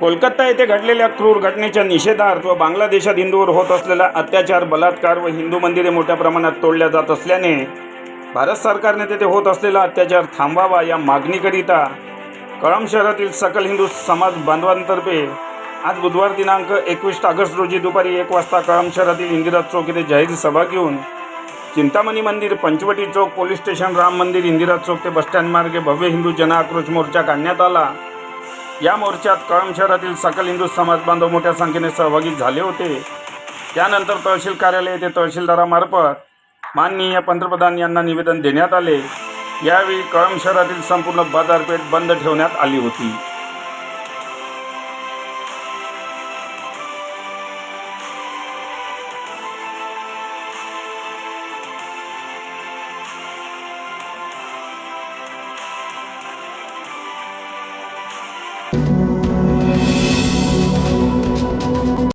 कोलकाता येथे घडलेल्या क्रूर घटनेच्या निषेधार्थ व बांगलादेशात हिंदूवर होत असलेला अत्याचार बलात्कार व हिंदू मंदिरे मोठ्या प्रमाणात तोडल्या जात असल्याने भारत सरकारने तेथे होत असलेला अत्याचार थांबावा या मागणीकरिता कळंब शहरातील सकल हिंदू समाज बांधवांतर्फे आज बुधवार दिनांक एकवीस ऑगस्ट रोजी दुपारी एक वाजता कळंब शहरातील इंदिरा चौक येथे जाहीर सभा घेऊन चिंतामणी मंदिर पंचवटी चौक पोलीस स्टेशन राम मंदिर इंदिरा चौक ते बसस्टँड मार्गे भव्य हिंदू जनआक्रोश मोर्चा काढण्यात आला. या मोर्चात कळंब शहरातील सकल हिंदू समाज बांधव मोठ्या संख्येने सहभागी झाले होते. त्यानंतर तहसील कार्यालय येथे तहसीलदारामार्फत माननीय पंतप्रधान यांना निवेदन देण्यात आले. यावेळी कळंब शहरातील संपूर्ण बाजारपेठ बंद ठेवण्यात आली होती.